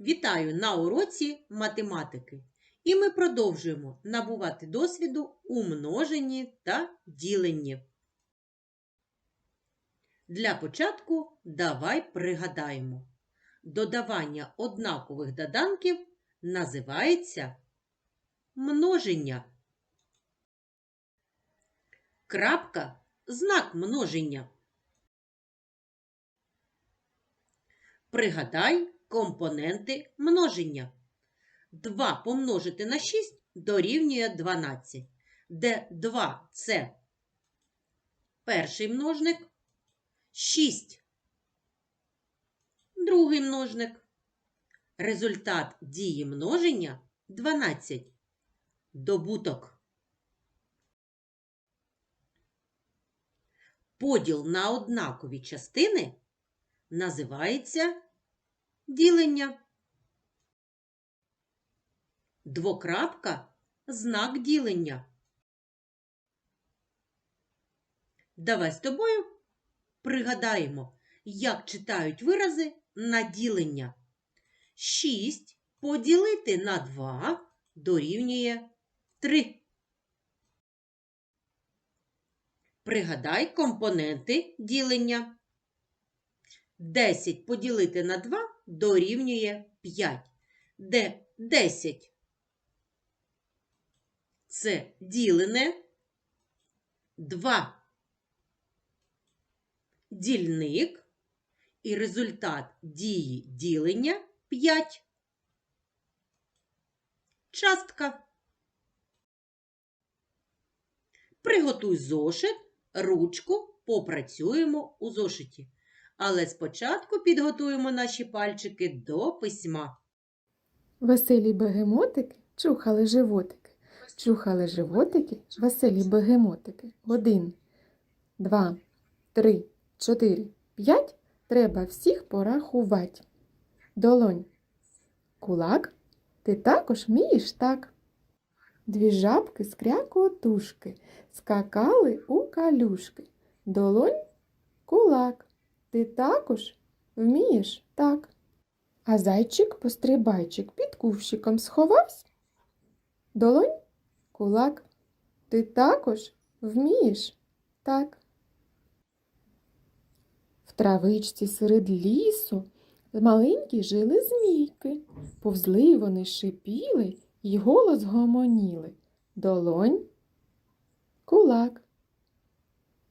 Вітаю на уроці математики. І ми продовжуємо набувати досвіду у множенні та діленні. Для початку давай пригадаємо. Додавання однакових доданків називається множення. Крапка знак множення. Пригадай компоненти множення. 2 помножити на 6 дорівнює 12, де 2 це перший множник, 6 другий множник. Результат дії множення 12. Добуток. Поділ на однакові частини називається ділення. Двокрапка знак ділення. Давай з тобою пригадаємо, як читають вирази на ділення. 6 поділити на 2 дорівнює 3. Пригадай компоненти ділення. 10 поділити на 2 дорівнює 5, де 10 це ділене, 2 дільник і результат дії ділення 5. Частка. Приготуй зошит, ручку, попрацюємо у зошиті. Але спочатку підготуємо наші пальчики до письма. Веселі бегемотики чухали животики. Чухали животики, веселі бегемотики. Один, два, три, чотири, п'ять. Треба всіх порахувати. Долонь. Кулак. Ти також вмієш так. Дві жабки з крякотушки скакали у калюшки. Долонь. Кулак. Ти також вмієш так. А зайчик-пострибайчик під кувшиком сховався. Долонь, кулак, ти також вмієш так. В травичці серед лісу маленькі жили змійки. Повзли вони шипіли й голос гомоніли. Долонь, кулак.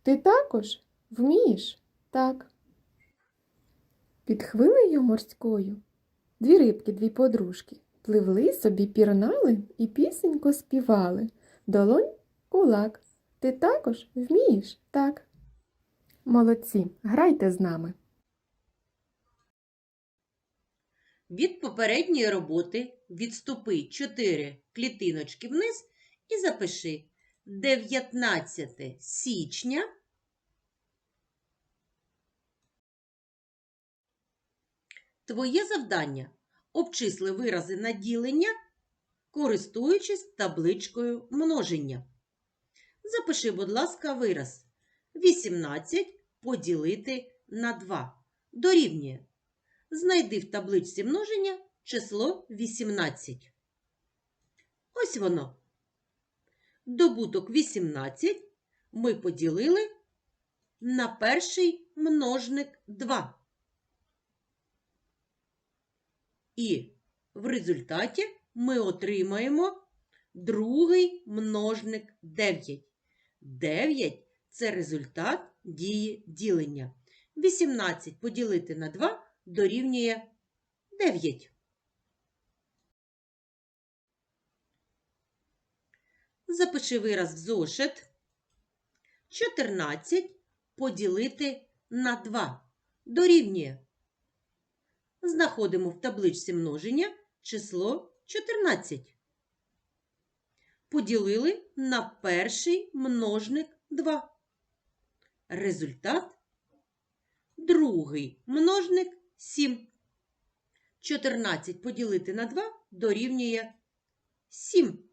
Ти також вмієш так. Під хвилею морською дві рибки, дві подружки, пливли собі, пірнали і пісеньку співали. Долонь, кулак, ти також вмієш так. Молодці, грайте з нами. Від попередньої роботи відступи 4 клітиночки вниз і запиши 19 січня Твоє завдання обчисли вирази на ділення, користуючись табличкою множення. Запиши, будь ласка, вираз 18 поділити на 2 дорівнює. Знайди в табличці множення число 18. Ось воно. Добуток 18 ми поділили на перший множник 2. І в результаті ми отримаємо другий множник 9. 9 – це результат дії ділення. 18 поділити на 2 дорівнює 9. Запиши вираз в зошит. 14 поділити на 2 дорівнює. Знаходимо в табличці множення число 14. Поділили на перший множник 2. Результат другий множник 7. 14 поділити на 2 дорівнює 7.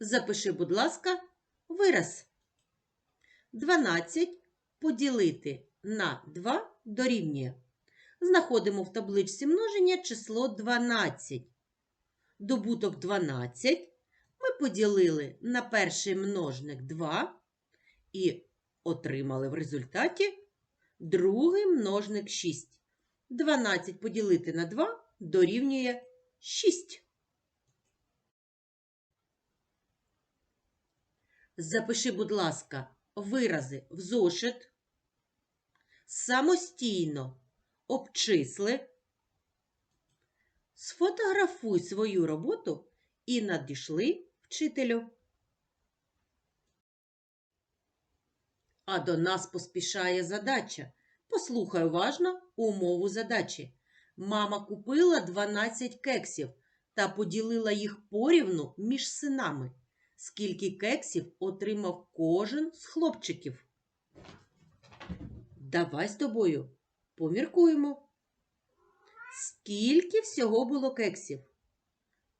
Запиши, будь ласка, вираз. 12 поділити на 2 дорівнює. Знаходимо в табличці множення число 12. Добуток 12 ми поділили на перший множник 2 і отримали в результаті другий множник 6. 12 поділити на 2 дорівнює 6. Запиши, будь ласка, вирази в зошит. Самостійно обчисли. Сфотографуй свою роботу і надійшли вчителю. А до нас поспішає задача. Послухай уважно умову задачі. Мама купила 12 кексів та поділила їх порівну між синами. Скільки кексів отримав кожен з хлопчиків? Давай з тобою поміркуємо. Скільки всього було кексів?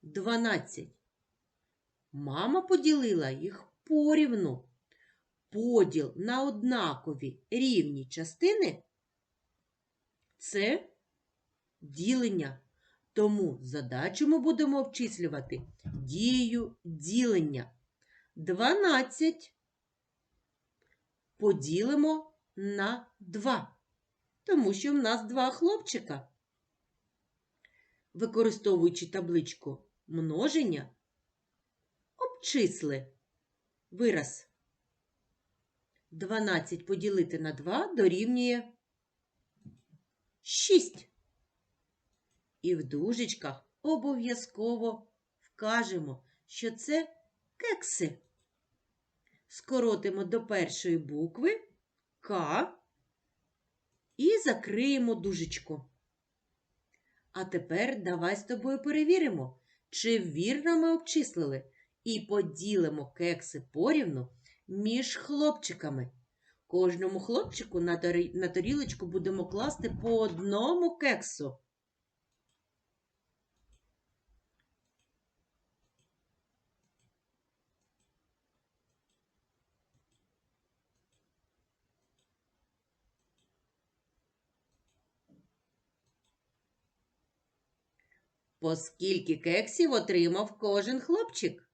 12. Мама поділила їх порівну. Поділ на однакові рівні частини це ділення. Тому задачу ми будемо обчислювати дією ділення. 12 поділимо на 2, тому що в нас два хлопчика. Використовуючи табличку множення, обчисли вираз. 12 поділити на 2 дорівнює 6. І в дужечках обов'язково вкажемо, що це кекси. Скоротимо до першої букви К і закриємо дужечку. А тепер давай з тобою перевіримо, чи вірно ми обчислили і поділимо кекси порівну між хлопчиками. Кожному хлопчику на на тарілочку будемо класти по одному кексу. По скільки кексів отримав кожен хлопчик?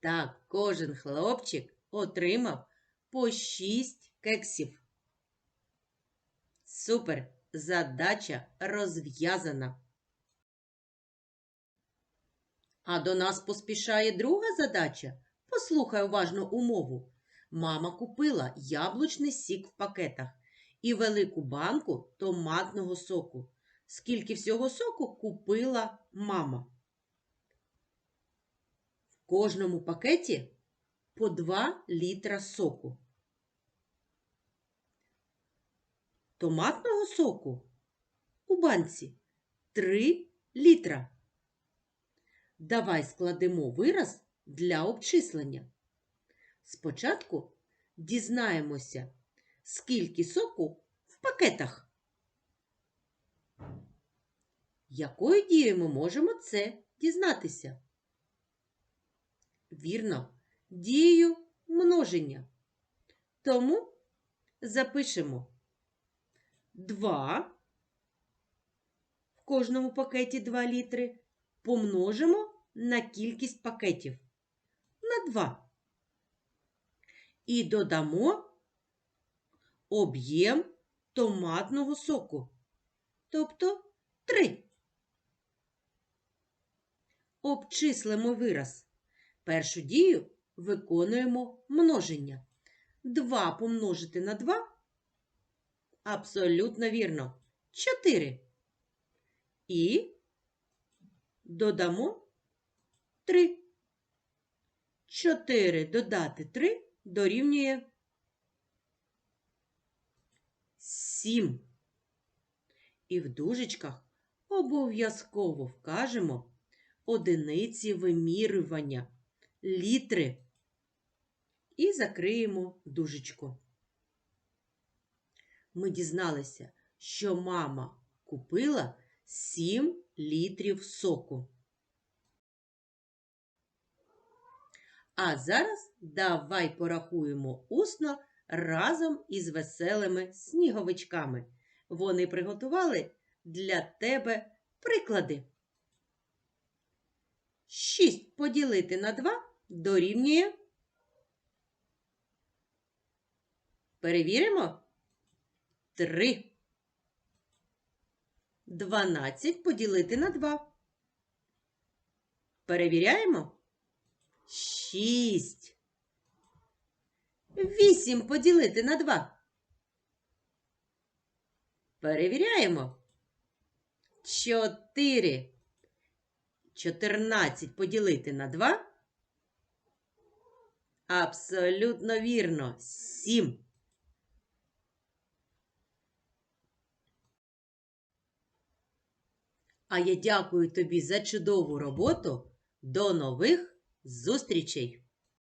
Так, кожен хлопчик отримав по 6 кексів. Супер! Задача розв'язана. А до нас поспішає друга задача. Послухай уважно умову. Мама купила яблучний сік в пакетах і велику банку томатного соку. Скільки всього соку купила мама? В кожному пакеті по 2 літра соку. Томатного соку у банці 3 літра. Давай складемо вираз для обчислення. Спочатку дізнаємося, скільки соку в пакетах. Якою дією ми можемо це дізнатися? Вірно, дією множення. Тому запишемо 2 в кожному пакеті 2 літри помножимо на кількість пакетів на 2. І додамо об'єм томатного соку, тобто 3. Обчислимо вираз. Першу дію виконуємо множення. 2 помножити на 2 абсолютно вірно. 4. І додамо 3. 4 додати 3 дорівнює 7. І в дужечках обов'язково вкажемо одиниці вимірювання літри і закриємо дужечку. Ми дізналися, що мама купила 7 літрів соку. А зараз давай порахуємо усно разом із веселими сніговичками. Вони приготували для тебе приклади. 6 поділити на 2 дорівнює. Перевіримо. 3. 12 поділити на 2. Перевіряємо. 6. 8 поділити на 2. Перевіряємо. 4. 14 поділити на 2. Абсолютно вірно. 7. А я дякую тобі за чудову роботу. До нових зустрічей!